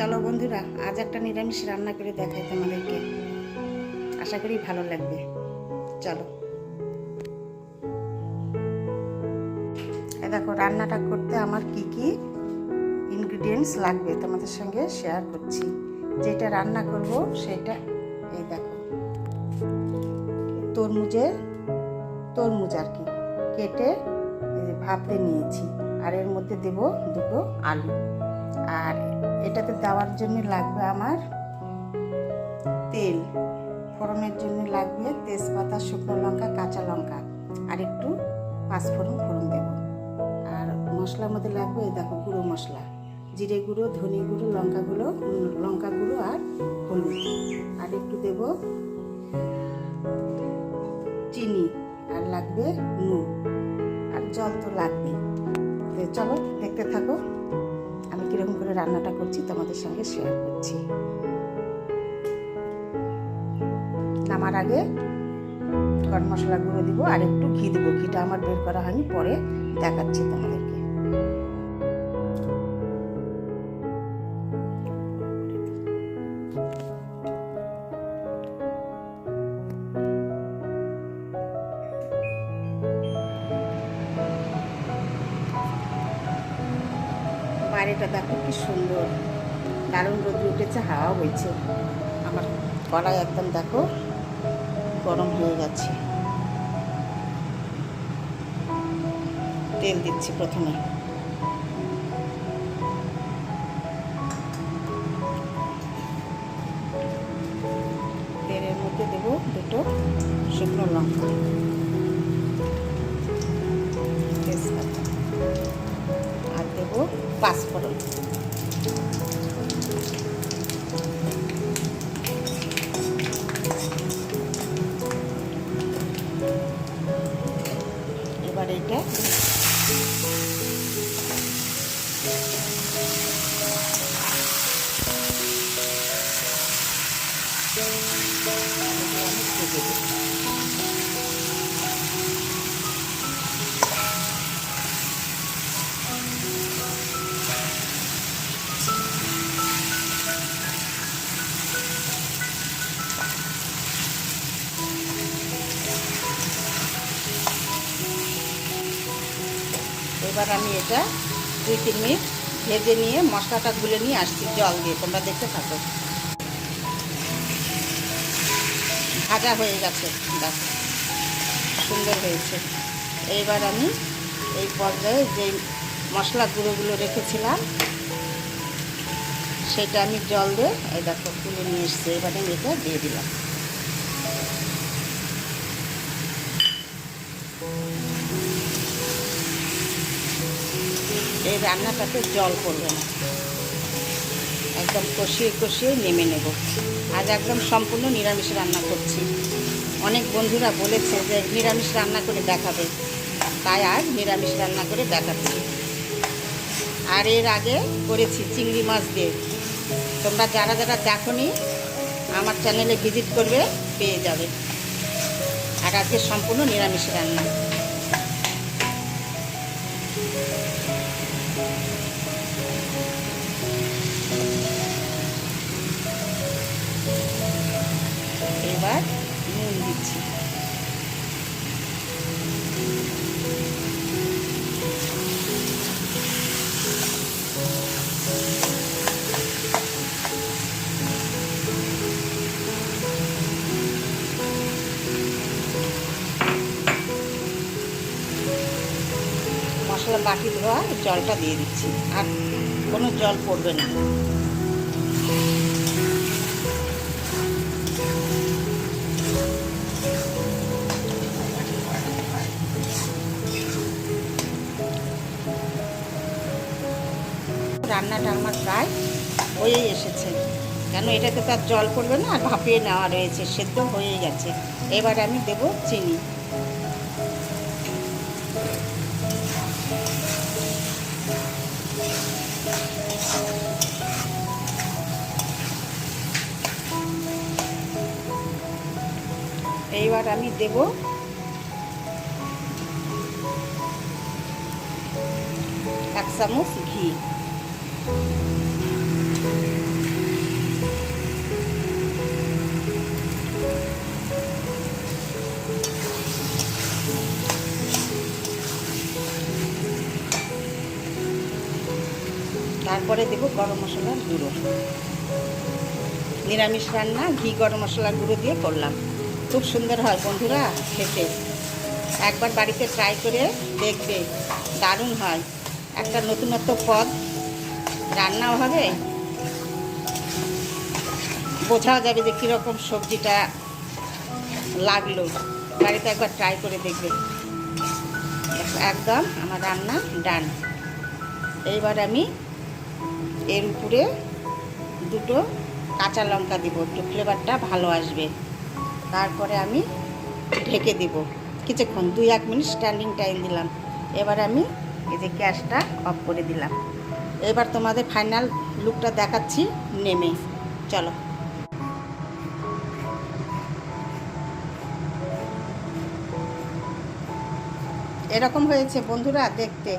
চলো বন্ধুরা, আজ একটা নিরামিষ রান্না করে দেখাই তোমাদেরকে। আশা করি ভালো লাগবে। চলো। দেখো, রান্নাটা করতে আমার কি কি ইনগ্রিডিয়েন্টস লাগবে তোমাদের সঙ্গে শেয়ার করছি। যেটা রান্না করব সেটা, এই দেখো। তরমুজের তরমুজ আর কি, কেটে ভাপতে নিয়েছি। আর এর মধ্যে দেব দুটো আলু। আর এটাতে দেওয়ার জন্য লাগবে আমার তেল। ফোড়নের জন্য লাগবে তেজপাতা, শুকনো লঙ্কা, কাঁচা লঙ্কা। আর একটু পাঁচফোড়ন ফোড়ন দেব। আর মশলার মধ্যে লাগবে দেখো গুঁড়ো মশলা। জিরে গুঁড়ো, ধনে গুঁড়ো, লঙ্কা গুঁড়ো লঙ্কা গুঁড়ো আর হলুদ। আর একটু দেব চিনি আর লাগবে নুন। আর জল তো লাগবেই। তো চলো দেখতে থাকো। কীরকম করে রান্নাটা করছি তোমাদের সঙ্গে শেয়ার করছি। নামার আগে গরম মশলা গুঁড়ো দিব আর একটু ঘি দেবো। ঘিটা আমার বের করা হয়নি, পরে দেখাচ্ছি তোমাদেরকে বাইরেটা দেখো কি সুন্দর। দারুণ রোদ উঠেছে হাওয়া বইছে। আমার কড়াই একদম দেখো গরম হয়ে গেছে। তেল দিচ্ছি প্রথমে। তেলের মধ্যে দেব দুটো শুকনো লঙ্কা। পাঁচফোড়ন এবার এটা এবার আমি এটা দুই, তিন মিনিট ভেজে নিয়ে মশলাটা গুলে নিয়ে আসছি, জল দিয়ে। তোমরা দেখতে থাকো। ভাজা হয়ে গেছে। সুন্দর হয়েছে। এইবার আমি এই পর্যায়ে যে মশলা গুঁড়োগুলো রেখেছিলাম, সেটা আমি জল দিয়ে, এই দেখো তুলে নিয়ে এসছি। এবার এটা দিয়ে দিলাম। এই রান্নাটাতে জল পড়বে না। একদম কষিয়ে কষিয়ে নেমে নেব। আজ একদম সম্পূর্ণ নিরামিষ রান্না করছি। অনেক বন্ধুরা বলেছে যে নিরামিষ রান্না করে দেখাবে। তাই আজ নিরামিষ রান্না করে দেখাচ্ছি। আর এর আগে করেছি চিংড়ি মাছ দিয়ে। তোমরা যারা যারা দেখনি, আমার চ্যানেলে ভিজিট করবে, পেয়ে যাবে। আর আজকে সম্পূর্ণ নিরামিষ রান্না। মশলা বাটি ধোয়া জলটা দিয়ে দিচ্ছি। আর কোনো জল পড়বে না। রান্নাটা আমার প্রায় হয়েই এসেছে। কেন এটাতে তো আর জল পড়বে না? আর ভাপিয়ে নেওয়া রয়েছে, সেদ্ধ হয়ে গেছে। এবার আমি দেব চিনি। এইবার আমি দেব এক চামচ ঘি। তারপরে দেব গরম মশলার গুঁড়ো। নিরামিষ রান্না, ঘি, গরম মশলার গুঁড়ো দিয়ে করলাম। খুব সুন্দর হয় বন্ধুরা খেতে। একবার বাড়িতে ট্রাই করে দেখবে, দারুণ হয়। একটা নতুনত্ব পদ রান্নাও হবে। বোঝাও যাবে যে কীরকম সবজিটা লাগল। বাড়িতে একবার ট্রাই করে দেখবে। একদম আমার রান্না ডান এইবার আমি এর উপরে দুটো কাঁচা লঙ্কা দিব, একটু ফ্লেভারটা ভালো আসবে। তারপরে আমি ঢেকে দিব। কিছুক্ষণ দুই এক মিনিট স্ট্যান্ডিং টাইম দিলাম। এবার আমি এই যে গ্যাসটা অফ করে দিলাম। এবার তোমাদের ফাইনাল লুকটা দেখাচ্ছি, নেমে। চলো। এরকম হয়েছে বন্ধুরা দেখতে।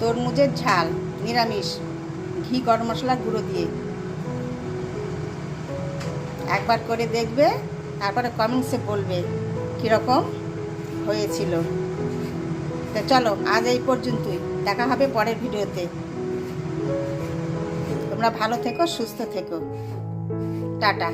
তরমুজের ঝাল, নিরামিষ। ঘি, গরম মশলা, গুঁড়ো দিয়ে। একবার করে দেখবে, তারপরে কমেন্টসে বলবে কীরকম হয়েছিল। তো চলো, আজ এই পর্যন্তই। দেখা হবে পরের ভিডিওতে। তোমরা ভালো থেকো, সুস্থ থেকো। টাটা।